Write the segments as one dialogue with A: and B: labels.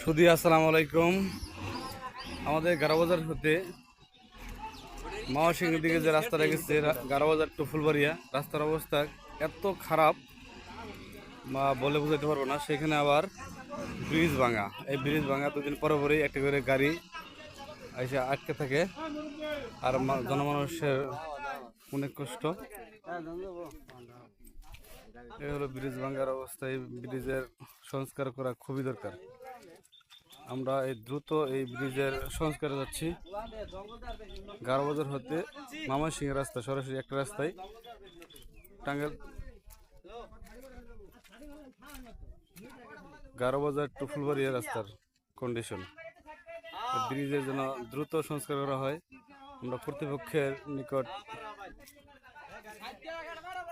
A: সুদি আসসালামু আলাইকুম। আমাদের গারাবাজার হতে মাওয়াসিংহের দিকে যে রাস্তাটা গেছে গারাবাজার টু ফুলবাড়িয়া, রাস্তার অবস্থা এত খারাপ বা বলে বোঝাতে পারব না। সেখানে আবার ব্রিজ ভাঙা। এই ব্রিজ ভাঙা, দুদিন পরে পরেই একটা করে গাড়ি এসে আটকে থাকে। আর জনমানুষের অনেক কষ্ট। এই হলো ব্রিজ ভাঙার অবস্থা। এই ব্রিজের সংস্কার করা খুবই দরকার। আমরা এই দ্রুত এই ব্রিজের সংস্কারে যাচ্ছি। গারবাজার হতে মামাসিং রাস্তা, সরাসরি একটা রাস্তায়। টাঙ্গাইল গারোবাজার টু ফুলবাড়িয়া রাস্তার কন্ডিশন ব্রিজের জন্য দ্রুত সংস্কার করা হয়, আমরা কর্তৃপক্ষের নিকট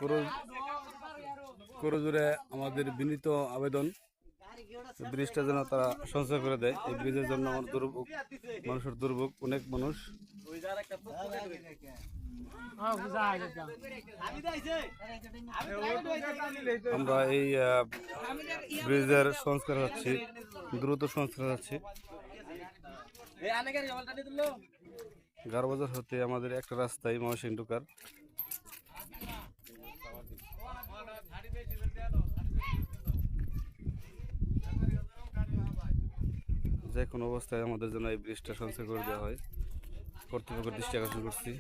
A: করো- করজোরে আমাদের বিনীত আবেদন। ব্রিজটা যেন তারা সংস্কার করে দেয়। এই ব্রিজের জন্য আমার দুর্ভোগ, মানুষের দুর্ভোগ, অনেক মানুষ। আমরা এই ব্রিজের সংস্কার হচ্ছি, দ্রুত সংস্কার হচ্ছে। গারবাজার হতে আমাদের একটা রাস্তায় মহাসিং ঢুকার যে কোনো অবস্থায় আমাদের জন্য এই ব্রিজটা সঞ্চয় করে দেওয়া হয়। কর্তৃপক্ষের দৃষ্টি আকর্ষণ করছি।